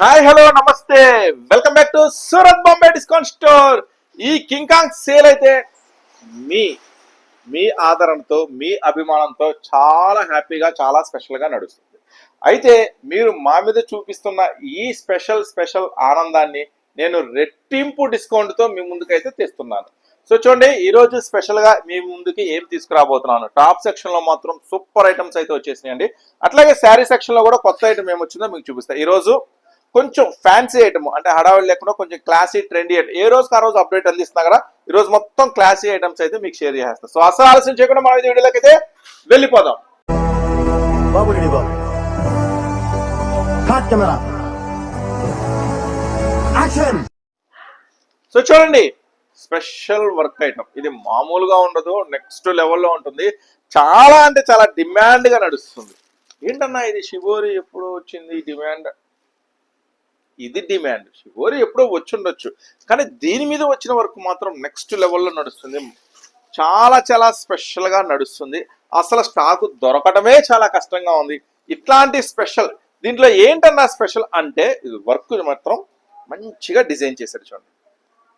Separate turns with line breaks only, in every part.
Hi hello namaste. Welcome back to Surat Bombay discount store. ఈ King Kong sale అయితే మీ మీ ఆదరణతో మీ అభిమానంతో చాలా హ్యాపీగా చాలా స్పెషల్గా నడుస్తుంది. అయితే మీరు మా మీద చూపిస్తున్న ఈ స్పెషల్ స్పెషల్ ఆనందాన్ని నేను రెట్టింపు డిస్కౌంట్తో మీ ముందుకైతే తెస్తున్నాను. సో చూడండి ఈరోజు స్పెషల్గా మీ ముందుకి ఏం తీసుకురాబోతున్నాను? టాప్ సెక్షన్లో మాత్రం సూపర్ ఐటమ్స్ అయితే వచ్చేసినాయండి. అట్లాగే శారీ సెక్షన్లో కూడా కొత్త ఐటమ్ ఏమొచ్చిందో మీకు చూపిస్తాను ఈరోజు కొంచెం ఫ్యాన్సీ ఐటమ్ అంటే హడావిడి లేకుండా కొంచెం క్లాసీ ట్రెండీ ఐటమ్ ఏ రోజుకి ఆ రోజు అప్డేట్ అందిస్తున్నా కదా ఈ రోజు మొత్తం క్లాసీ ఐటమ్స్ అయితే మీకు షేర్ చేస్తాను సో అసలు ఆలస్యం చేయకుండా మన వీడియోలోకి అయితే వెళ్ళిపోదాం. సో చూడండి స్పెషల్ వర్క్ ఐటమ్ ఇది మామూలుగా ఉండదు నెక్స్ట్ లెవెల్లో ఉంటుంది. చాలా అంటే చాలా డిమాండ్గా నడుస్తుంది. ఏంటన్నా ఇది షిబోరి ఎప్పుడు వచ్చింది డిమాండ్ ఇది డిమాండ్. షిబోరి ఎప్పుడో వచ్చి ఉండొచ్చు కానీ దీని మీద వచ్చిన వర్క్ మాత్రం నెక్స్ట్ లెవెల్లో నడుస్తుంది. చాలా చాలా స్పెషల్గా నడుస్తుంది. అసలు స్టాక్ దొరకటమే చాలా కష్టంగా ఉంది. ఇట్లాంటి స్పెషల్ దీంట్లో ఏంటన్నా స్పెషల్ అంటే ఇది వర్క్ మాత్రం మంచిగా డిజైన్ చేశాడు చూడండి.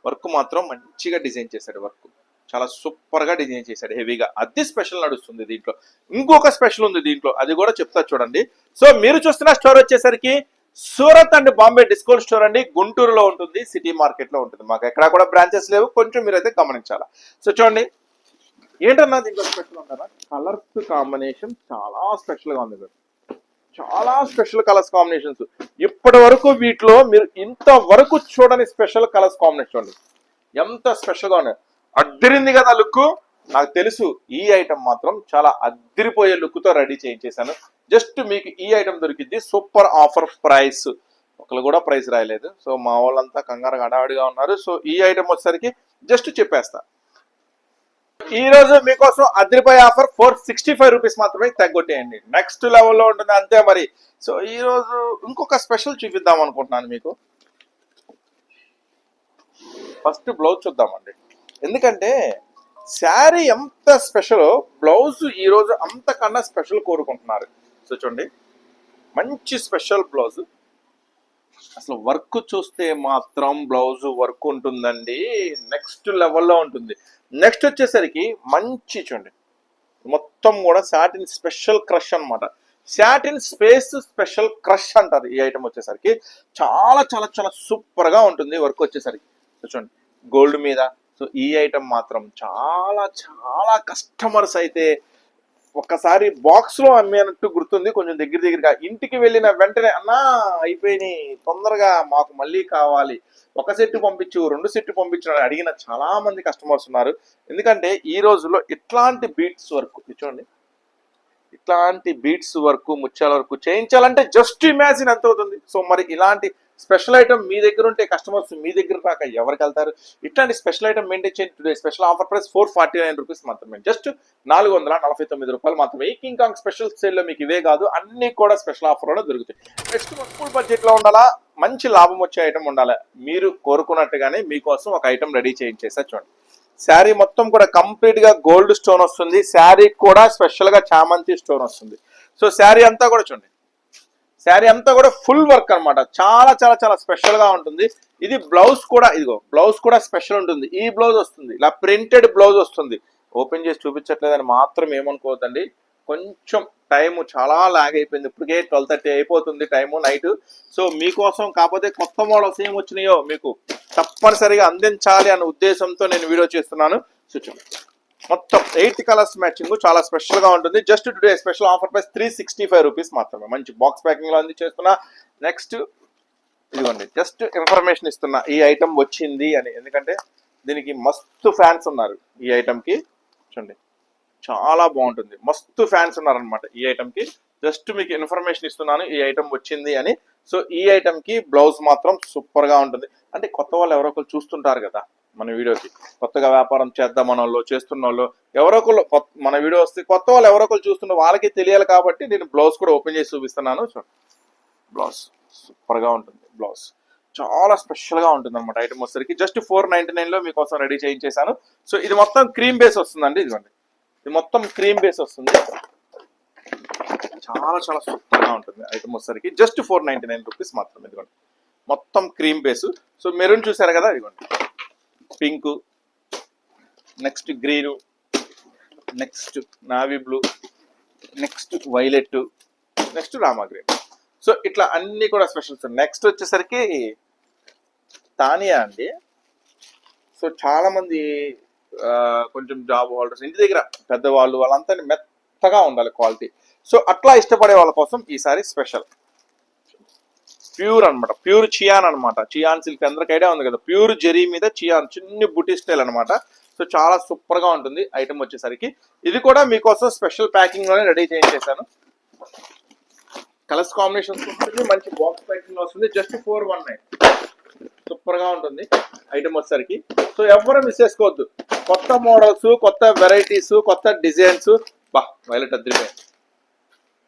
వర్క్ మాత్రం మంచిగా డిజైన్ చేశాడు వర్క్. చాలా సూపర్గా డిజైన్ చేశాడు హెవీగా. అది స్పెషల్ నడుస్తుంది దీంట్లో. ఇంకొక స్పెషల్ ఉంది దీంట్లో. అది కూడా చెప్తా చూడండి. సో మీరు చూస్తున్న స్టోర్ వచ్చేసరికి Surat and Bombay discount store అండి. గుంటూరులో ఉంటుంది సిటీ మార్కెట్లో ఉంటుంది. మాకు ఎక్కడా కూడా బ్రాంచెస్ లేవు. కొంచెం మీరైతే గమనించాలా? సో చూడండి. ఏంటన్నా దీంట్లో స్పెషల్ అంటారా కలర్స్ కాంబినేషన్ చాలా స్పెషల్గా ఉంది చాలా స్పెషల్ కలర్స్ కాంబినేషన్స్ ఇప్పటి వరకు వీటిలో మీరు ఇంతవరకు చూడని స్పెషల్ కలర్స్ కాంబినేషన్ చూడండి ఎంత స్పెషల్గా ఉన్నాయి. అద్దరింది కదా లుక్ నాకు తెలుసు ఈ ఐటమ్ మాత్రం చాలా అద్దరిపోయే లుక్తో రెడీ చేయించేశాను. జస్ట్ మీకు ఈ ఐటమ్ దొరికింది సూపర్ ఆఫర్ ప్రైస్. ఒకరు కూడా ప్రైస్ రాయలేదు. సో మా వాళ్ళంతా కంగారు హడావిడిగా ఉన్నారు. సో ఈ ఐటమ్ వచ్చేసరికి జస్ట్ చెప్పేస్తా. ఈ రోజు మీకోసం అదిరిపోయే offer four sixty five rupees మాత్రమే తగ్గొట్టేయండి. నెక్స్ట్ లెవెల్లో ఉంటుంది అంతే మరి. సో ఈ రోజు ఇంకొక స్పెషల్ చూపిద్దాం అనుకుంటున్నాను మీకు. ఫస్ట్ బ్లౌజ్ చూద్దామండి. ఎందుకంటే శారీ ఎంత స్పెషల్ బ్లౌజ్ ఈరోజు అంతకన్నా స్పెషల్ కోరుకుంటున్నారు. సో చూడండి. మంచి స్పెషల్ బ్లౌజ్. అసలు వర్క్ చూస్తే మాత్రం బ్లౌజ్ వర్క్ ఉంటుందండి. నెక్స్ట్ లెవెల్లో ఉంటుంది. నెక్స్ట్ వచ్చేసరికి మంచి చూడండి. మొత్తం కూడా సాటిన్ స్పెషల్ క్రష్ అన్నమాట. సాటిన్ స్పేస్ స్పెషల్ క్రష్ అంటారు ఈ ఐటమ్ వచ్చేసరికి. చాలా చాలా చాలా సూపర్గా ఉంటుంది వర్క్ వచ్చేసరికి. చూడండి. గోల్డ్ మీద సో ఈ ఐటమ్ మాత్రం చాలా చాలా కస్టమర్స్ అయితే ఒక్కసారి బాక్స్లో అమ్మేనట్టు గుర్తుంది. కొంచెం దగ్గర దగ్గరగా ఇంటికి వెళ్ళిన వెంటనే అన్నా అయిపోయినాయి తొందరగా మాకు మళ్ళీ కావాలి. ఒక సెట్ పంపించు రెండు సెట్ పంపించు అని అడిగిన చాలా మంది కస్టమర్స్ ఉన్నారు. ఎందుకంటే ఈ రోజుల్లో ఇట్లాంటి బీట్స్ వర్క్ చూడండి. ఇట్లాంటి బీట్స్ వర్క్ ముత్యాల వరకు చేయించాలంటే జస్ట్ ఇమాజిన్ ఎంత అవుతుంది? సో మరి ఇలాంటి స్పెషల్ ఐటమ్ మీ దగ్గర ఉంటే కస్టమర్స్ మీ దగ్గర రాక ఎవరికి వెళ్తారు? ఇట్లాంటి స్పెషల్ ఐటమ్ మెయింటైన్ చేయండి today special offer price four forty nine rupees మాత్రమే. జస్ట్ నాలుగు వందల నలభై తొమ్మిది రూపాయలు మాత్రమే. ఈ కింగ్ కాంగ్ స్పెషల్ సేల్లో మీకు ఇవే కాదు అన్ని కూడా స్పెషల్ ఆఫర్లో దొరుకుతాయి. నెక్స్ట్ ఫుల్ బడ్జెట్లో ఉండాలా? మంచి లాభం వచ్చే ఐటమ్ ఉండాలి? మీరు కోరుకున్నట్టుగానే మీకోసం ఒక ఐటమ్ రెడీ చేయించేసా చూడండి. శారీ మొత్తం కూడా కంప్లీట్గా గోల్డ్ స్టోన్ వస్తుంది. శారీ కూడా స్పెషల్గా చామంతి స్టోన్ వస్తుంది. సో శారీ అంతా కూడా చూడండి. శారీ అంతా కూడా ఫుల్ వర్క్ అన్నమాట. చాలా చాలా చాలా స్పెషల్గా ఉంటుంది. ఇది బ్లౌజ్ కూడా ఇదిగో బ్లౌజ్ కూడా స్పెషల్ ఉంటుంది. ఈ బ్లౌజ్ వస్తుంది. ఇలా ప్రింటెడ్ బ్లౌజ్ వస్తుంది. ఓపెన్ చేసి చూపించట్లేదని మాత్రం ఏమనుకోవద్దండి. కొంచెం టైం చాలా లాగ్ అయిపోయింది. ఇప్పటికే ట్వెల్వ్ థర్టీ అయిపోతుంది టైము నైట్ సో మీకోసం కాకపోతే కొత్త మోడల్స్ ఏం వచ్చినాయో మీకు తప్పనిసరిగా అందించాలి అనే ఉద్దేశంతో నేను వీడియో చేస్తున్నాను. సో మొత్తం ఎయిట్ కలర్స్ మ్యాచింగ్ చాలా స్పెషల్గా ఉంటుంది. Just today special offer price three sixty five rupees మాత్రమే. మంచి బాక్స్ ప్యాకింగ్లో లో అందించేస్తున్నా. నెక్స్ట్ ఇదిగోండి జస్ట్ ఇన్ఫర్మేషన్ ఇస్తున్నా. ఈ ఐటమ్ వచ్చింది అని. ఎందుకంటే దీనికి మస్తు ఫ్యాన్స్ ఉన్నారు ఈ ఐటెంకి. చూడండి చాలా బాగుంటుంది. మస్తు ఫ్యాన్స్ ఉన్నారనమాట ఈ ఐటెంకి. జస్ట్ మీకు ఇన్ఫర్మేషన్ ఇస్తున్నాను ఈ ఐటమ్ వచ్చింది అని. సో ఈ ఐటమ్కి బ్లౌజ్ మాత్రం సూపర్గా ఉంటుంది. అంటే కొత్త వాళ్ళు ఎవరో ఒకరు చూస్తుంటారు కదా. మన వీడియోకి. కొత్తగా వ్యాపారం చేద్దాం మన వాళ్ళు చేస్తున్న వాళ్ళు ఎవరో ఒకళ్ళు కొత్త- మన వీడియో వస్తే కొత్త వాళ్ళు ఎవరో ఒకరు చూస్తున్న వాళ్ళకి తెలియాలి కాబట్టి నేను బ్లౌజ్ కూడా ఓపెన్ చేసి చూపిస్తున్నాను చూడండి బ్లౌజ్ సూపర్గా ఉంటుంది బ్లౌజ్. చాలా స్పెషల్గా ఉంటుంది అనమాట ఐటమ్ వచ్చేసరికి. జస్ట్ ఫోర్ నైన్టీ నైన్లో మీకోసం రెడీ చేయించేసాను సో ఇది మొత్తం క్రీమ్ బేస్ వస్తుందండి ఇదిగోండి. ఇది మొత్తం క్రీమ్ బేస్ వస్తుంది. చాలా చాలా సూపర్గా ఉంటుంది ఐటమ్ వచ్చేసరికి. Just four ninety nine rupees మాత్రం ఇదిగోండి. మొత్తం క్రీమ్ బేస్. సో మెరూన్ చూసారు కదా ఇదిగోండి. Pink next green next navy blue next violet next Rama green so ఇట్లా అన్ని కూడా స్పెషల్స్ నెక్స్ట్ వచ్చేసరికి తానియా అండి. సో చాలామంది కొంచెం జాబ్ హోల్డర్స్ ఇంటి దగ్గర పెద్దవాళ్ళు వాళ్ళంతా మెత్తగా ఉండాలి క్వాలిటీ. సో అట్లా ఇష్టపడే వాళ్ళ కోసం ఈసారి స్పెషల్. ప్యూర్ అనమాట ప్యూర్ చియాన్ అనమాట చియాన్ సిల్క్ అందరికి ఐడియా ఉంది కదా. ప్యూర్ జెరీ మీద చియాన్ చిన్ని బుటీ స్టైల్ అనమాట సో చాలా సూపర్గా ఉంటుంది ఐటమ్ వచ్చేసరికి. ఇది కూడా మీకోసం స్పెషల్ ప్యాకింగ్లోనే రెడీ చేయించేసాను కలర్స్ కాంబినేషన్స్ ఉంటుంది మంచి బాక్స్ ప్యాకింగ్ వస్తుంది. Just four one nine. సూపర్గా ఉంటుంది ఐటమ్ వచ్చేసరికి. సో ఎవరు మిస్ చేసుకోవద్దు. కొత్త మోడల్స్ కొత్త వెరైటీస్ కొత్త డిజైన్స్. బా వైలెట్ అద్దరిపోయింది.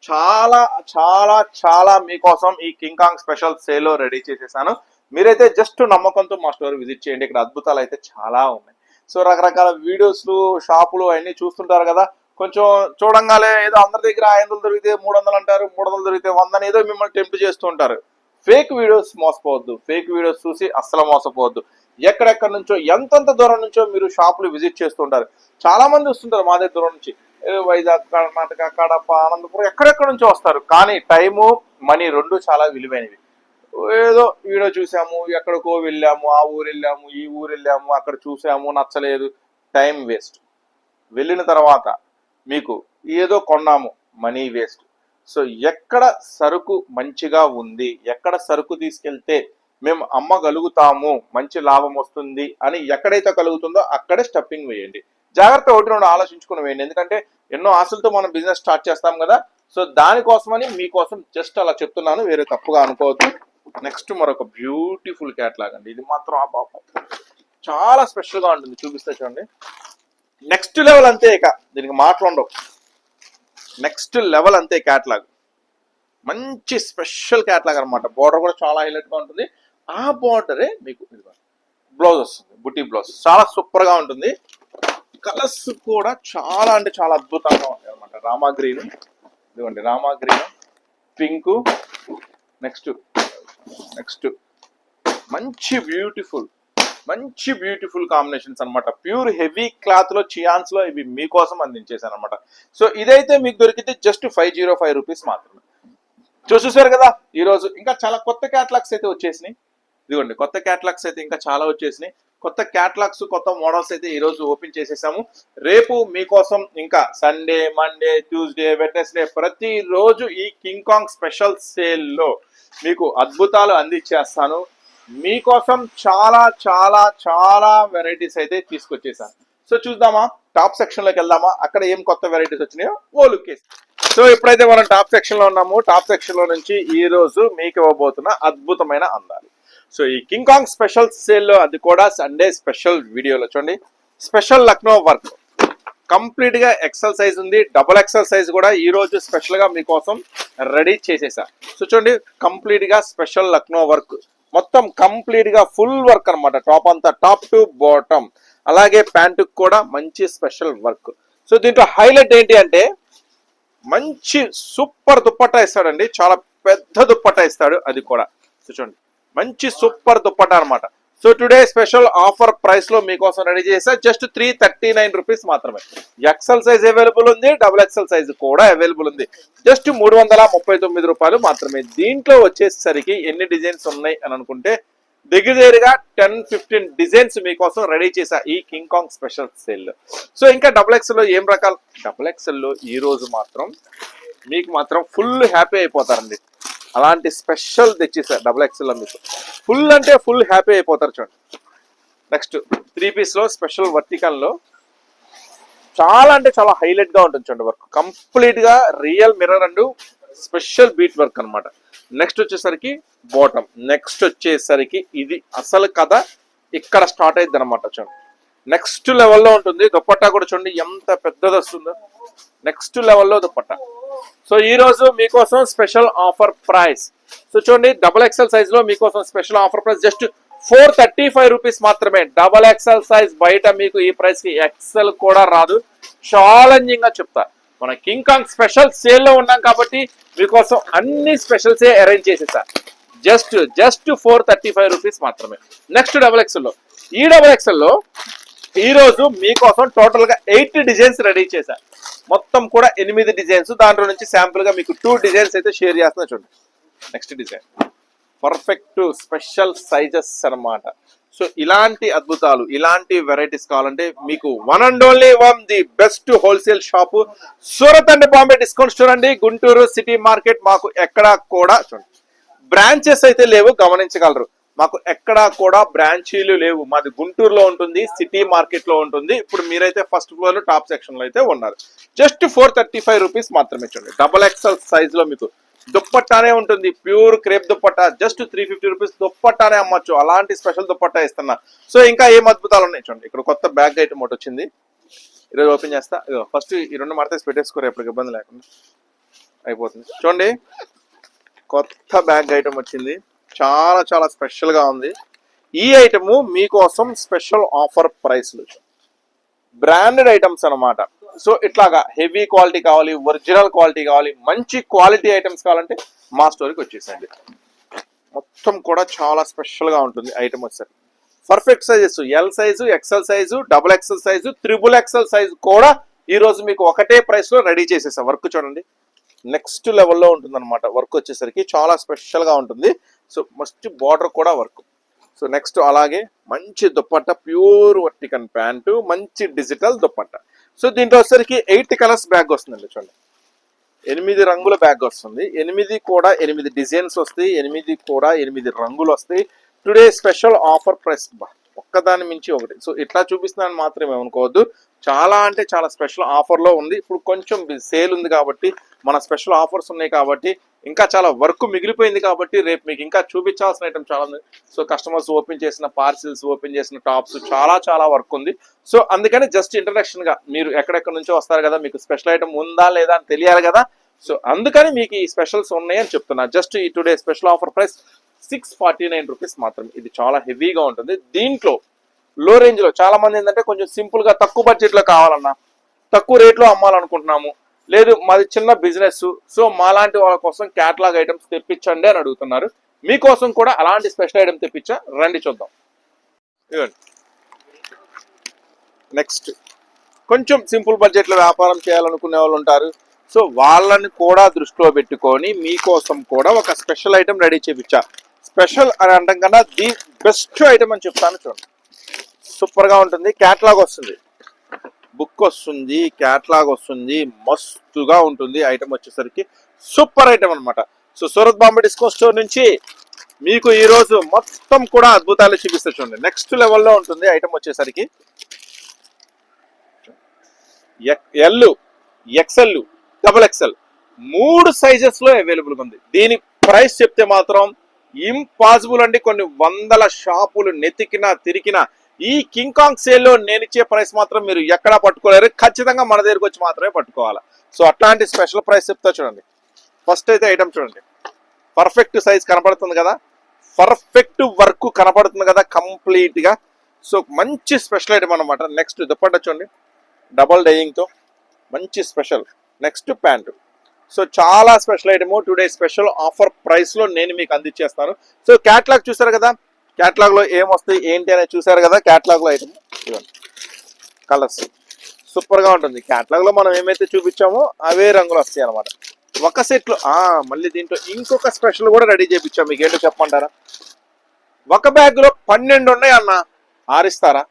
చాలా చాలా చాలా మీకోసం ఈ కింగ్ కాంగ్ స్పెషల్ సేల్లో రెడీ చేసేసాను. మీరైతే జస్ట్ నమ్మకంతో మా స్టోర్ విజిట్ చేయండి. ఇక్కడ అద్భుతాలు అయితే చాలా ఉన్నాయి. సో రకరకాల వీడియోస్లు షాపులు అవన్నీ చూస్తుంటారు కదా. కొంచెం చూడంగానే ఏదో అందరి దగ్గర ఐదు వందలు దొరికితే మూడు వందలు అంటారు మూడు వందలు దొరికితే వందని ఏదో మిమ్మల్ని టెంప్ట్ చేస్తూ ఉంటారు. ఫేక్ వీడియోస్ మోసపోవద్దు. ఫేక్ వీడియోస్ చూసి అస్సలు మోసపోవద్దు. ఎక్కడెక్కడ నుంచో ఎంతంత దూరం నుంచో మీరు షాపులు విజిట్ చేస్తుంటారు చాలా మంది వస్తుంటారు మా దగ్గర దూరం నుంచి. వైజాగ్ కర్ణాటక కడప అనంతపురం ఎక్కడెక్కడ నుంచో వస్తారు. కానీ టైము మనీ రెండు చాలా విలువైనవి. ఏదో వీడియో చూసాము ఎక్కడికో వెళ్ళాము ఆ ఊరు వెళ్ళాము ఈ ఊరు వెళ్ళాము అక్కడ చూసాము నచ్చలేదు. Time waste. వెళ్ళిన తర్వాత మీకు ఏదో కొన్నాము మనీ వేస్ట్. సో ఎక్కడ సరుకు మంచిగా ఉంది ఎక్కడ సరుకు తీసుకెళ్తే మేము అమ్మగలుగుతాము మంచి లాభం వస్తుంది అని ఎక్కడైతే కలుగుతుందో అక్కడే స్టఫింగ్ వేయండి. జాగ్రత్త ఒకటి రెండు ఆలోచించుకుని వేయండి. ఎందుకంటే ఎన్నో ఆశలతో మనం బిజినెస్ స్టార్ట్ చేస్తాం కదా. సో దానికోసమని మీకోసం జస్ట్ అలా చెప్తున్నాను. వేరే తప్పుగా అనుకోవద్దు. నెక్స్ట్ మరొక బ్యూటిఫుల్ క్యాట్లాగ్ అండి ఇది మాత్రం ఆ పాప చాలా స్పెషల్గా ఉంటుంది. చూపిస్తే చూడండి. నెక్స్ట్ లెవెల్ అంతే ఇక. దీనికి మాటలు ఉండవు. నెక్స్ట్ లెవెల్ అంతే క్యాట్లాగ్ మంచి స్పెషల్ క్యాట్లాగ్ అనమాట బార్డర్ కూడా చాలా హైలైట్గా ఉంటుంది. ఆ బార్డరే మీకు బ్లౌజ్ వస్తుంది. బుటీ బ్లౌజ్ చాలా సూపర్గా ఉంటుంది. కలర్స్ కూడా చాలా అంటే చాలా అద్భుతంగా ఉంటాయి అనమాట రామా గ్రీన్ ఇదిగోండి Rama green pink next next. మంచి బ్యూటిఫుల్ మంచి బ్యూటిఫుల్ కాంబినేషన్స్ అనమాట ప్యూర్ హెవీ క్లాత్లో చియాన్స్లో ఇవి మీకోసం అందించేసాను అనమాట సో ఇదైతే మీకు దొరికితే just five zero five rupees మాత్రమే. చూసేసారు కదా ఈరోజు ఇంకా చాలా కొత్త క్యాటలాగ్స్ అయితే వచ్చేసినాయి. ఇదిగోండి కొత్త క్యాటలాగ్స్ అయితే ఇంకా చాలా వచ్చేసినాయి. కొత్త క్యాటలాగ్స్ కొత్త మోడల్స్ అయితే ఈరోజు ఓపెన్ చేసేసాము. రేపు మీకోసం ఇంకా సండే మండే ట్యూస్డే వెడ్నెస్డే ప్రతిరోజు ఈ కింగ్ కాంగ్ స్పెషల్ సేల్లో మీకు అద్భుతాలు అందించేస్తాను. మీకోసం చాలా చాలా చాలా వెరైటీస్ అయితే తీసుకొచ్చేసాను. సో చూద్దామా? టాప్ సెక్షన్లోకి వెళ్దామా? అక్కడ ఏం కొత్త వెరైటీస్ వచ్చినాయో ఓ లుక్ సో ఇప్పుడైతే మనం టాప్ సెక్షన్లో ఉన్నాము. టాప్ సెక్షన్లో నుంచి ఈరోజు మీకు ఇవ్వబోతున్న అద్భుతమైన అందాలు. సో ఈ కింగ్ కాంగ్ స్పెషల్ సేల్లో అది కూడా సండే స్పెషల్ వీడియోలో చూడండి. స్పెషల్ లక్నో వర్క్ కంప్లీట్గా ఎక్సెల్ సైజ్ ఉంది. డబుల్ ఎక్సెల్ సైజ్ కూడా ఈ రోజు స్పెషల్గా మీకోసం రెడీ చేసేసా. సో చూడండి కంప్లీట్గా స్పెషల్ లక్నో వర్క్ మొత్తం కంప్లీట్గా ఫుల్ వర్క్ అన్నమాట. టాప్ అంతా టాప్ టు బాటమ్ అలాగే ప్యాంటు కూడా మంచి స్పెషల్ వర్క్ సో దీంట్లో హైలైట్ ఏంటి అంటే మంచి సూపర్ దుప్పట్టా ఇస్తాడండి. చాలా పెద్ద దుప్పట్టా ఇస్తాడు అది కూడా. సో చూడండి. మంచి సూపర్ దుప్పట అన్నమాట. సో టుడే స్పెషల్ ఆఫర్ ప్రైస్లో మీకోసం రెడీ చేసా. Just three thirty nine rupees మాత్రమే. ఎక్సెల్ సైజ్ అవైలబుల్ ఉంది డబుల్ ఎక్సెల్ సైజ్ కూడా అవైలబుల్ ఉంది. జస్ట్ మూడు వందల ముప్పై తొమ్మిది రూపాయలు మాత్రమే. దీంట్లో వచ్చేసరికి ఎన్ని డిజైన్స్ ఉన్నాయి అని అనుకుంటే దగ్గర దగ్గరగా టెన్ ఫిఫ్టీన్ డిజైన్స్ మీకోసం రెడీ చేసా ఈ King Kong special sale so ఇంకా డబుల్ ఎక్స్ఎల్లో ఏం రకాలు? డబుల్ ఎక్స్ఎల్లో ఈ రోజు మాత్రం మీకు మాత్రం ఫుల్ హ్యాపీ అయిపోతారండి. అలాంటి స్పెషల్ తెచ్చేసారు డబుల్ ఎక్స్ఎల్ మీకు. ఫుల్ అంటే ఫుల్ హ్యాపీ అయిపోతారు చూడండి. నెక్స్ట్ త్రీ పీస్లో స్పెషల్ వర్తికల్లో చాలా అంటే చాలా హైలైట్గా ఉంటుంది చూడండి వర్క్ కంప్లీట్గా real mirror and special beat work అన్నమాట. నెక్స్ట్ వచ్చేసరికి బాటమ్ నెక్స్ట్ వచ్చేసరికి ఇది అసలు కథ ఇక్కడ స్టార్ట్ అయింది అనమాట చూడండి నెక్స్ట్ లెవెల్లో ఉంటుంది. దుప్పట్టా కూడా చూడండి ఎంత పెద్దది వస్తుందో. నెక్స్ట్ లెవెల్లో దుప్పట్టా. సో ఈ రోజు మీకోసం స్పెషల్ ఆఫర్ ప్రైస్. సో చూడండి డబుల్ ఎక్సెల్ సైజ్లో మీకోసం special offer price. Just four thirty five rupees మాత్రమే. డబల్ ఎక్సెల్ సైజ్ బయట మీకు ఈ ప్రైస్కి ఎక్స్ఎల్ ఎక్సెల్ కూడా రాదు. ఛాలెంజింగ్గా చెప్తా. మన కింగ్ కాంగ్ స్పెషల్ సేల్లో ఉన్నాం కాబట్టి మీకోసం అన్ని స్పెషల్సే అరేంజ్ చేసేసా. Just just four thirty five rupees మాత్రమే. నెక్స్ట్ డబల్ ఎక్స్ఎల్లో. ఈ డబల్ ఎక్స్ఎల్లో ఈరోజు మీకోసం టోటల్గా ఎయిట్ డిజైన్స్ రెడీ చేశా. మొత్తం కూడా ఎనిమిది డిజైన్స్ దాంట్లో నుంచి శాంపుల్గా మీకు టూ డిజైన్స్ అయితే షేర్ చేస్తున్నా చూడండి. Next design perfect special sizes అన్నమాట. సో ఇలాంటి అద్భుతాలు ఇలాంటి వెరైటీస్ కావాలంటే మీకు one and only one the best wholesale shop Surat and Bombay discount store అండి. గుంటూరు సిటీ మార్కెట్ మాకు ఎక్కడా కూడా చూడండి. బ్రాంచెస్ అయితే లేవు గమనించగలరు. మాకు ఎక్కడా కూడా బ్రాంచీలు లేవు. మాది గుంటూరులో ఉంటుంది సిటీ మార్కెట్లో ఉంటుంది. ఇప్పుడు మీరైతే ఫస్ట్ ఫ్లోర్ టాప్ సెక్షన్లో అయితే ఉన్నారు. Just four thirty five rupees మాత్రమే చూడండి. డబల్ ఎక్స్ఎల్ సైజ్లో మీకు దుప్పట్టానే ఉంటుంది. Pure crepe dupatta just three fifty rupees దుప్పట్టానే అమ్మచ్చు. అలాంటి స్పెషల్ దుప్పట్టా ఇస్తున్నా. సో ఇంకా ఏం అద్భుతాలు ఉన్నాయి చూడండి. ఇక్కడ కొత్త బ్యాగ్ ఐటమ్ ఒకటి వచ్చింది. ఈరోజు ఓపెన్ చేస్తా. ఫస్ట్ ఈ రెండు మడతేసి పెట్టేసుకోరు ఎప్పటికి ఇబ్బంది లేకుండా. అయిపోతుంది. చూడండి. కొత్త బ్యాగ్ ఐటమ్ వచ్చింది. చాలా చాలా స్పెషల్గా ఉంది. ఈ ఐటము మీకోసం స్పెషల్ ఆఫర్ ప్రైస్లు బ్రాండెడ్ ఐటమ్స్ అనమాట సో ఇట్లాగా హెవీ క్వాలిటీ కావాలి ఒరిజినల్ క్వాలిటీ కావాలి మంచి క్వాలిటీ ఐటమ్స్ కావాలంటే మా స్టోర్కి వచ్చేసండి మొత్తం కూడా చాలా స్పెషల్గా ఉంటుంది ఐటమ్ వచ్చేసరికి. Perfect sizes L size XL size double XL size triple XL size కూడా ఈరోజు మీకు ఒకటే ప్రైస్లో రెడీ చేసేసా వర్క్ చూడండి. నెక్స్ట్ లెవెల్లో ఉంటుంది అనమాట వర్క్ వచ్చేసరికి చాలా స్పెషల్గా ఉంటుంది. సో మస్ట్ బార్డర్ కూడా వర్క్. సో నెక్స్ట్ అలాగే మంచి దుప్పట్ట ప్యూర్ వర్టికన్ ప్యాంటు మంచి డిజిటల్ దుప్పట్ట. సో దీంట్లో వచ్చేసరికి ఎయిట్ కలర్స్ బ్యాగ్ వస్తుందండి చూడండి. ఎనిమిది రంగుల బ్యాగ్ వస్తుంది. ఎనిమిది కూడా ఎనిమిది డిజైన్స్ వస్తాయి. ఎనిమిది కూడా ఎనిమిది రంగులు వస్తాయి. టుడే స్పెషల్ ఆఫర్ ప్రైస్ ఒక్కదాని మించి ఒకటి. సో ఇట్లా చూపిస్తున్నాను మాత్రమే అనుకోవద్దు చాలా అంటే చాలా స్పెషల్ ఆఫర్లో ఉంది. ఇప్పుడు కొంచెం సేల్ ఉంది కాబట్టి మన స్పెషల్ ఆఫర్స్ ఉన్నాయి కాబట్టి ఇంకా చాలా వర్క్ మిగిలిపోయింది కాబట్టి రేపు మీకు ఇంకా చూపించాల్సిన ఐటమ్ చాలా ఉంది. సో కస్టమర్స్ ఓపెన్ చేసిన పార్సిల్స్ ఓపెన్ చేసిన టాప్స్ చాలా చాలా వర్క్ ఉంది. సో అందుకని జస్ట్ ఇంట్రడక్షన్గా మీరు ఎక్కడెక్కడ నుంచో వస్తారు కదా మీకు స్పెషల్ ఐటమ్ ఉందా లేదా అని తెలియాలి కదా. సో అందుకని మీకు ఈ స్పెషల్స్ ఉన్నాయని చెప్తున్నా. జస్ట్ ఈ today special offer price six forty nine rupees మాత్రమే. ఇది చాలా హెవీగా ఉంటుంది. దీంట్లో లో రేంజ్లో చాలా మంది ఏంటంటే కొంచెం సింపుల్గా తక్కువ బడ్జెట్లో కావాలన్నా తక్కువ రేట్లో అమ్మాలనుకుంటున్నాము లేదు మాది చిన్న బిజినెస్ సో మాలాంటి వాళ్ళ కోసం క్యాటలాగ్ ఐటమ్స్ తెప్పించండి అని అడుగుతున్నారు. మీకోసం కూడా అలాంటి స్పెషల్ ఐటమ్ తెప్పించా? రండి చూద్దాం. ఇదండి నెక్స్ట్ కొంచెం సింపుల్ బడ్జెట్లో వ్యాపారం చేయాలనుకునే వాళ్ళు ఉంటారు. సో వాళ్ళని కూడా దృష్టిలో పెట్టుకొని మీకోసం కూడా ఒక స్పెషల్ ఐటమ్ రెడీ చేపించా. స్పెషల్ అని అంటాం కన్నా ది బెస్ట్ ఐటమ్ అని చెప్తాను చూడండి. సూపర్గా ఉంటుంది. క్యాట్లాగ్ వస్తుంది. బుక్ వస్తుంది క్యాట్లాగ్ వస్తుంది మస్తుగా ఉంటుంది ఐటమ్ వచ్చేసరికి సూపర్ ఐటమ్ అనమాట so Surat Bombay discount store నుంచి మీకు ఈరోజు మొత్తం కూడా అద్భుతాలు చూపిస్తూ చూడండి. నెక్స్ట్ లెవెల్లో ఉంటుంది ఐటమ్ వచ్చేసరికి. ఎల్ ఎక్సెల్ డబుల్ ఎక్సెల్ మూడు సైజెస్లో అవైలబుల్గా ఉంది. దీని ప్రైస్ చెప్తే మాత్రం ఇంపాసిబుల్ అండి. కొన్ని వందల షాపులు నెతికినా తిరిగినా ఈ కింగ్ కాంగ్ సేల్లో నేను ఇచ్చే ప్రైస్ మాత్రం మీరు ఎక్కడా పట్టుకోలేరు. ఖచ్చితంగా మన దగ్గరకు వచ్చి మాత్రమే పట్టుకోవాలి. సో అట్లాంటి స్పెషల్ ప్రైస్ చెప్తా చూడండి. ఫస్ట్ అయితే ఐటమ్ చూడండి. పర్ఫెక్ట్ సైజ్ కనపడుతుంది కదా. పర్ఫెక్ట్ వర్క్ కనపడుతుంది కదా కంప్లీట్గా. సో మంచి స్పెషల్ ఐటమ్ అనమాట నెక్స్ట్ దుప్పట్ట చూడండి. డబల్ డైయింగ్తో మంచి స్పెషల్. Next pant. సో చాలా special item. Today special offer ప్రైస్లో నేను మీకు అందించేస్తాను. సో క్యాట్లాగ్ చూసారు కదా. క్యాట్లాగ్లో ఏంటి అనేది చూసారు కదా క్యాట్లాగ్లో ఐటమ్ ఇవ్వండి కలర్స్ సూపర్గా ఉంటుంది. క్యాట్లాగ్లో మనం ఏమైతే చూపించామో అవే రంగులు వస్తాయి అనమాట ఒక సెట్లో మళ్ళీ దీంట్లో ఇంకొక స్పెషల్ కూడా రెడీ చేయించాం మీకు ఏంటో చెప్పమంటారా? ఒక బ్యాగ్లో పన్నెండు ఉన్నాయి అన్న ఆరిస్తారా?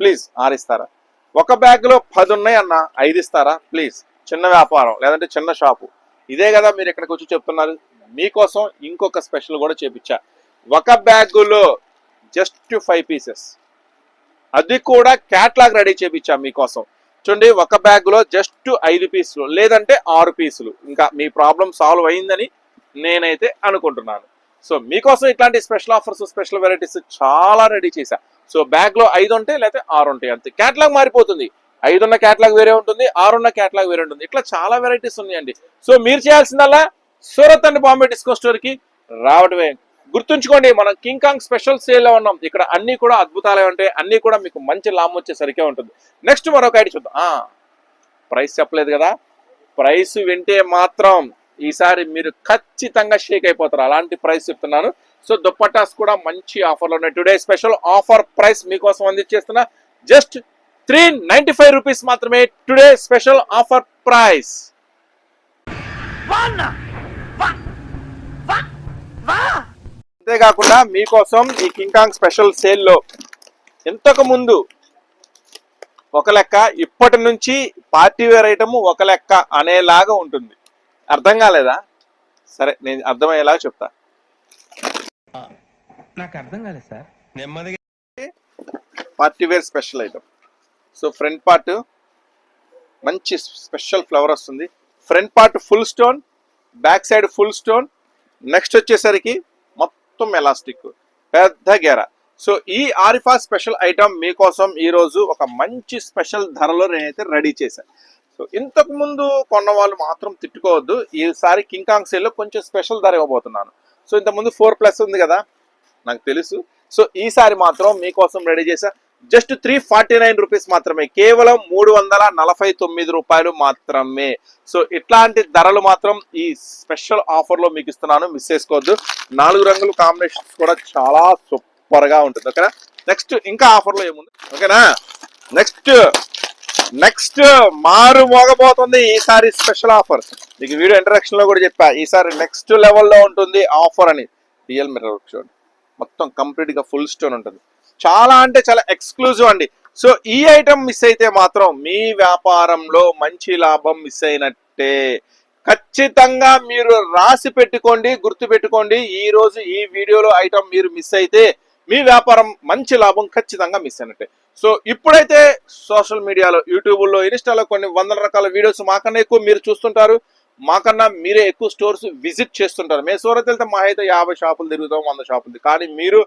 ప్లీజ్ ఆరిస్తారా? ఒక బ్యాగ్లో పది ఉన్నాయి అన్న ఐదు ఇస్తారా ప్లీజ్ చిన్న వ్యాపారం లేదంటే చిన్న షాపు. ఇదే కదా మీరు ఇక్కడికి వచ్చి చెప్తున్నారు. మీకోసం ఇంకొక స్పెషల్ కూడా చేపించా. ఒక బ్యాగులో జస్ట్ ఫైవ్ పీసెస్ అది కూడా క్యాట్లాగ్ రెడీ చేపించా మీకోసం. చూడండి ఒక బ్యాగ్లో జస్ట్ ఐదు పీసులు లేదంటే ఆరు పీసులు. ఇంకా మీ ప్రాబ్లం సాల్వ్ అయిందని నేనైతే అనుకుంటున్నాను. సో మీకోసం ఇట్లాంటి స్పెషల్ ఆఫర్స్ స్పెషల్ వెరైటీస్ చాలా రెడీ చేశా. సో బ్యాగ్లో ఐదు ఉంటాయి లేకపోతే ఆరు ఉంటాయి. అంతే. క్యాట్లాగ్ మారిపోతుంది. ఐదు ఉన్న క్యాట్లాగ్ వేరే ఉంటుంది ఆరు ఉన్న క్యాట్లాగ్ వేరే ఉంటుంది. ఇట్లా చాలా వెరైటీస్ ఉన్నాయండి. సో మీరు చేయాల్సిందల్లా సూరత్ అండ్ బాంబే డిస్కో స్టోర్కి రావడమే గుర్తుంచుకోండి మనం కింగ్ కాంగ్ స్పెషల్ సేల్లో ఉన్నాం. ఇక్కడ అన్నీ కూడా అద్భుతాలే ఉంటాయి. అన్నీ కూడా మీకు మంచి లాభం వచ్చేసరికే ఉంటుంది. నెక్స్ట్ మరొక ఐడి చూద్దాం. ప్రైస్ చెప్పలేదు కదా. ప్రైస్ వింటే మాత్రం ఈసారి మీరు ఖచ్చితంగా షేక్ అయిపోతారు. అలాంటి ప్రైస్ చెప్తున్నాను. సో దుప్పటాస్ కూడా మంచి ఆఫర్లో ఉన్నాయి. టుడే స్పెషల్ ఆఫర్ ప్రైస్ మీకోసం అందించేస్తున్నా just three ninety five rupees మాత్రమే టుడే స్పెషల్ ఆఫర్ ప్రైస్ అంతేకాకుండా మీకోసం ఈ కింగ్ కాంగ్ స్పెషల్ సేల్లో ఇంతకు ముందు ఒక లెక్క ఇప్పటి నుంచి పార్టీ వేర్ ఐటమ్ ఒక లెక్క అనేలాగా ఉంటుంది. అర్థం కాలేదా? సరే నేను అర్థమయ్యేలాగా చెప్తా.
నాకు అర్థం కాలేదు సార్.
నెమ్మదిగా
party wear special item. So front part మంచి స్పెషల్ ఫ్లవర్ వస్తుంది. Front part full stone back side full stone. Next వచ్చేసరికి మొత్తం ఎలాస్టిక్. పెద్ద గెర. సో ఈ ఆరిఫా స్పెషల్ ఐటమ్ మీకోసం ఈరోజు ఒక మంచి స్పెషల్ ధరలో నేనైతే రెడీ చేశాను సో ఇంతకు ముందు కొన్న వాళ్ళు మాత్రం తిట్టుకోవద్దు. ఈసారి కింకాంగ్ సేల్లో కొంచెం స్పెషల్ ధర ఇవ్వబోతున్నాను. సో ఇంతకుముందు ఫోర్ ప్లస్ ఉంది కదా? నాకు తెలుసు. సో ఈసారి మాత్రం మీకోసం రెడీ చేశా. Just three forty nine rupees మాత్రమే. కేవలం మూడు వందల నలభై తొమ్మిది రూపాయలు మాత్రమే. సో ఇట్లాంటి ధరలు మాత్రం ఈ స్పెషల్ ఆఫర్లో మీకు ఇస్తున్నాను. మిస్ చేసుకోవద్దు. నాలుగు రంగుల కాంబినేషన్స్ కూడా చాలా సూపర్గా ఉంటుంది. ఓకేనా? నెక్స్ట్ ఇంకా ఆఫర్లో ఏముంది? ఓకేనా? నెక్స్ట్ నెక్స్ట్ మారు మోగబోతుంది ఈసారి స్పెషల్ ఆఫర్. మీకు వీడియో ఇంట్రడక్షన్లో కూడా చెప్పా. ఈసారి నెక్స్ట్ లెవెల్లో ఉంటుంది ఆఫర్ అని. రియల్ మిర్రర్ చూడండి. మొత్తం కంప్లీట్గా ఫుల్ స్టోన్ ఉంటుంది. చాలా అంటే చాలా ఎక్స్క్లూజివ్ అండి. సో ఈ ఐటమ్ మిస్ అయితే మాత్రం మీ వ్యాపారంలో మంచి లాభం మిస్ అయినట్టే. ఖచ్చితంగా మీరు రాసి పెట్టుకోండి గుర్తు పెట్టుకోండి. ఈ రోజు ఈ వీడియోలో ఐటమ్ మీరు మిస్ అయితే మీ వ్యాపారం మంచి లాభం ఖచ్చితంగా మిస్ అయినట్టే. సో ఇప్పుడైతే సోషల్ మీడియాలో యూట్యూబ్లో ఇన్స్టాలో కొన్ని వందల రకాల వీడియోస్ మాకన్నా ఎక్కువ మీరు చూస్తుంటారు. మాకన్నా మీరే ఎక్కువ స్టోర్స్ విజిట్ చేస్తుంటారు. మేము సూరత్ వెళ్తే మా అయితే యాభై షాపులు తిరుగుతాం వంద షాపులు. కానీ మీరు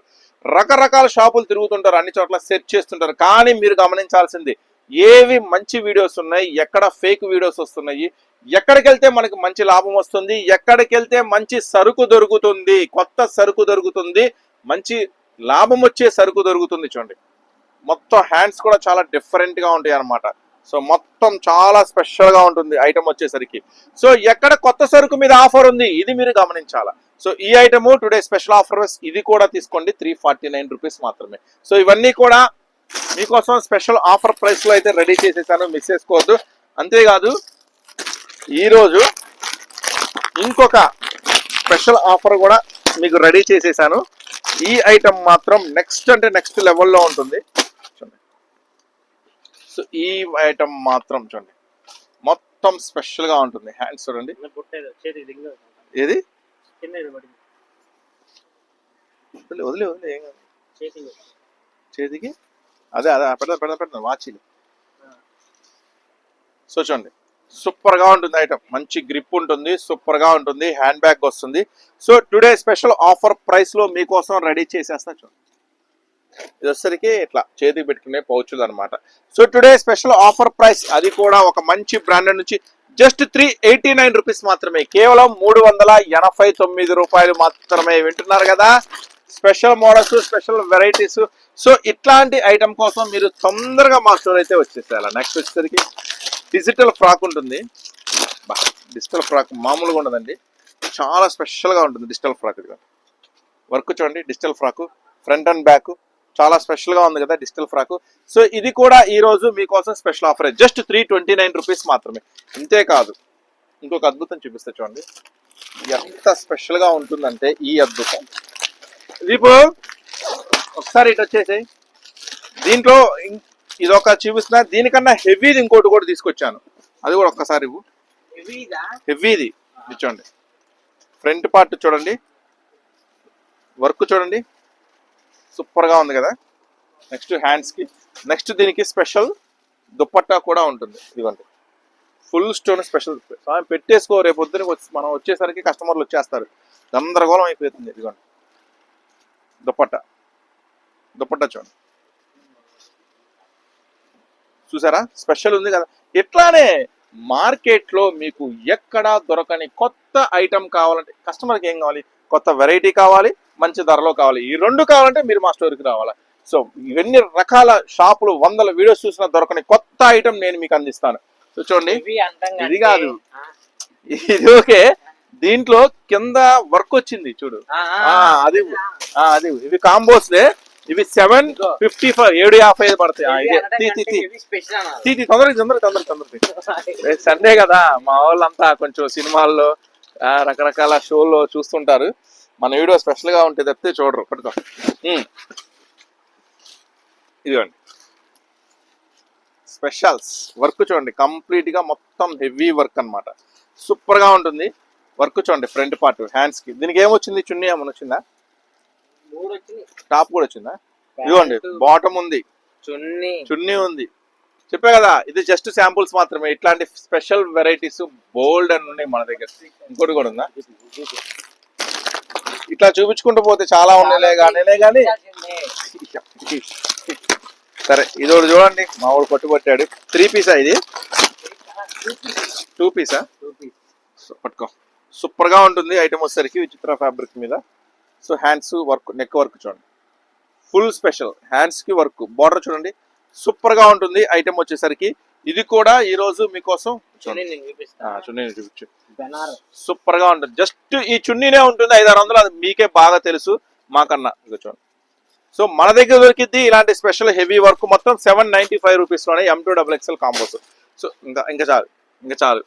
రకరకాల షాపులు తిరుగుతుంటారు అన్ని చోట్ల సెర్చ్ చేస్తుంటారు. కానీ మీరు గమనించాల్సింది ఏవి మంచి వీడియోస్ ఉన్నాయి ఎక్కడ ఫేక్ వీడియోస్ వస్తున్నాయి ఎక్కడికి వెళ్తే మనకి మంచి లాభం వస్తుంది ఎక్కడికి వెళ్తే మంచి సరుకు దొరుకుతుంది కొత్త సరుకు దొరుకుతుంది మంచి లాభం వచ్చే సరుకు దొరుకుతుంది చూడండి. మొత్తం హ్యాండ్స్ కూడా చాలా డిఫరెంట్గా ఉంటాయి అన్నమాట. సో మొత్తం చాలా స్పెషల్గా ఉంటుంది ఐటమ్ వచ్చేసరికి. సో ఎక్కడ కొత్త సరుకు మీద ఆఫర్ ఉంది ఇది మీరు గమనించాలా? సో ఈ ఐటమ్ టుడే స్పెషల్ ఆఫర్ ఇది కూడా తీసుకోండి త్రీ ఫార్టీ నైన్ రూపీస్ మాత్రమే. సో ఇవన్నీ కూడా మీకోసం స్పెషల్ ఆఫర్ ప్రైస్లో అయితే రెడీ చేసేసాను మిస్ చేసుకోవద్దు. అంతేకాదు ఈరోజు ఇంకొక స్పెషల్ ఆఫర్ కూడా మీకు రెడీ చేసేసాను. ఈ ఐటమ్ మాత్రం నెక్స్ట్ అంటే నెక్స్ట్ లెవెల్లో ఉంటుంది. చూడండి. సో ఈ ఐటమ్ మాత్రం చూడండి. మొత్తం స్పెషల్గా ఉంటుంది. హ్యాండ్స్ చూడండి. ఏది?
చిన్నది పడింది
వదిలే వదిలే వదిలే ఏం కాదు.
చేసింది
చేతికి? అదే అదే పెడతా పెడతా పెడతా వాచీలు. సో చూడండి సూపర్గా ఉంటుంది ఐటమ్. మంచి గ్రిప్ ఉంటుంది సూపర్గా ఉంటుంది హ్యాండ్ బ్యాగ్ వస్తుంది. సో టుడే స్పెషల్ ఆఫర్ ప్రైస్లో మీకోసం రెడీ చేసేస్తా చూడండి. ఇది వచ్చేసరికి ఇట్లా చేతికి పెట్టుకునే పౌచులు అనమాట so today special offer price అది కూడా ఒక మంచి బ్రాండెడ్ నుంచి just three eighty nine rupees మాత్రమే. కేవలం మూడు వందల ఎనభై తొమ్మిది రూపాయలు మాత్రమే వింటున్నారు కదా. Special models special varieties so ఇట్లాంటి ఐటమ్ కోసం మీరు తొందరగా మా స్టోర్ అయితే వచ్చేసేయాలి. నెక్స్ట్ వచ్చేసరికి డిజిటల్ ఫ్రాక్ ఉంటుంది. డిజిటల్ ఫ్రాక్ మామూలుగా ఉండదండి. చాలా స్పెషల్గా ఉంటుంది డిజిటల్ ఫ్రాక్ ఇది వర్క్ చూడండి digital frock front and back చాలా స్పెషల్గా ఉంది కదా డిజిటల్ ఫ్రాక్. సో ఇది కూడా ఈ రోజు మీకోసం special offer just three twenty nine rupees మాత్రమే. ఇంతేకాదు ఇంకొక అద్భుతం చూపిస్తా చూడండి. ఎంత స్పెషల్గా ఉంటుందంటే ఈ అద్భుతం. దీపు ఒకసారి ఇటు వచ్చేసాయి. దీంట్లో ఇదొక చూపిస్తున్నా. దీనికన్నా హెవీది ఇంకోటి కూడా తీసుకొచ్చాను. అది కూడా ఒక్కసారి
హెవీదా
చూడండి. ఫ్రంట్ పార్ట్ చూడండి. వర్క్ చూడండి. సూపర్గా ఉంది కదా. నెక్స్ట్ హ్యాండ్స్కి నెక్స్ట్ దీనికి స్పెషల్ దుప్పట్టా కూడా ఉంటుంది. ఇదిగోండి. ఫుల్ స్టోన్ స్పెషల్ పెట్టేసుకో రేపు పొద్దున వచ్చి- మనం వచ్చేసరికి కస్టమర్లు వచ్చేస్తారు. గందరగోళం అయిపోతుంది ఇదిగోండి. దుప్పట్టా. దుప్పట్టా చూడండి. చూసారా? స్పెషల్ ఉంది కదా. ఇట్లానే మార్కెట్లో మీకు ఎక్కడా దొరకని కొత్త ఐటమ్ కావాలంటే కస్టమర్కి ఏం కావాలి? కొత్త వెరైటీ కావాలి మంచి ధరలో కావాలి. ఈ రెండు కావాలంటే మీరు మా స్టోర్కి రావాలి. సో ఇవన్నీ రకాల షాపులు వందల వీడియోస్ చూసినా దొరకని కొత్త ఐటమ్ నేను మీకు అందిస్తాను. సో చూడండి. ఇది కాదు. ఇది ఓకే. దీంట్లో కింద వర్క్ వచ్చింది చూడు. అది అది. ఇవి కాంబోస్లే ఇవి సెవెన్ ఫిఫ్టీ ఫైవ్ ఏడు యాభై ఐదు పడతాయి. తొందరగా తొందరగా తొందరగా సండే కదా మా వాళ్ళంతా కొంచెం సినిమాల్లో రకరకాల షోల్లో చూస్తుంటారు. మన వీడియో స్పెషల్గా ఉంటే తప్పితే చూడరు. పట్టుకో. ఇదిగోండి. స్పెషల్స్. వర్క్ చూడండి. కంప్లీట్గా మొత్తం హెవీ వర్క్ అన్నమాట. సూపర్గా ఉంటుంది. వర్క్ చూడండి. ఫ్రంట్ పార్ట్ హ్యాండ్స్కి దీనికి ఏమొచ్చింది? చున్నీ ఏమైనా వచ్చిందా? టాప్ కూడా వచ్చిందా? ఇదిగోండి. బాటమ్ ఉంది.
చున్నీ.
చున్నీ ఉంది. చెప్పే కదా ఇది జస్ట్ శాంపుల్స్ మాత్రమే. ఇట్లాంటి స్పెషల్ వెరైటీస్ బోల్డ్ అని ఉన్నాయి మన దగ్గర. ఇంకోటి కూడా ఉందా? ఇట్లా చూపించుకుంటూ పోతే చాలా ఉన్నాయిలే కానీ కానీ సరే ఇది ఒకటి చూడండి. మా వాడు పట్టుబట్టాడు త్రీ పీసా ఇది? టూ పీసా సో పట్టుకో. సూపర్గా ఉంటుంది ఐటమ్ వచ్చేసరికి విచిత్ర ఫ్యాబ్రిక్ మీద. So hands work neck work చూడండి. ఫుల్ స్పెషల్ హ్యాండ్స్కి వర్క్ బార్డర్ చూడండి. సూపర్గా ఉంటుంది ఐటమ్ వచ్చేసరికి. ఇది కూడా ఈ రోజు మీకోసం
చున్నీ
చూపించు. సూపర్గా ఉంటుంది. జస్ట్ ఈ చున్నీనే ఉంటుంది ఐదు ఆరు వందలు అది మీకే బాగా తెలుసు మాకన్నా. చూడండి. సో మన దగ్గర దొరికిద్ది ఇలాంటి స్పెషల్ హెవీ వర్క్ మొత్తం seven ninety five రూపీస్లోనే M two double XL combos. So ఇంకా ఇంకా చాలు ఇంకా చాలు.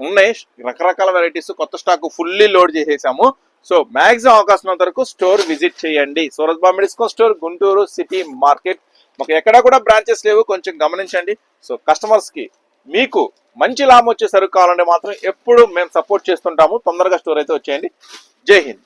ఉన్నాయి రకరకాల వెరైటీస్ కొత్త స్టాక్ ఫుల్లీ లోడ్ చేసేసాము. సో మాక్సిమం అవకాశం వరకు స్టోర్ విజిట్ చేయండి. Surat Bombay disco store Guntur city market. మాకు ఎక్కడ కూడా బ్రాంచెస్ లేవు కొంచెం గమనించండి. సో కస్టమర్స్కి మీకు మంచి లాభం వచ్చే సరుకు కావాలంటే మాత్రం ఎప్పుడు మేము సపోర్ట్ చేస్తుంటాము. తొందరగా స్టోర్ అయితే వచ్చేయండి. జై హింద్.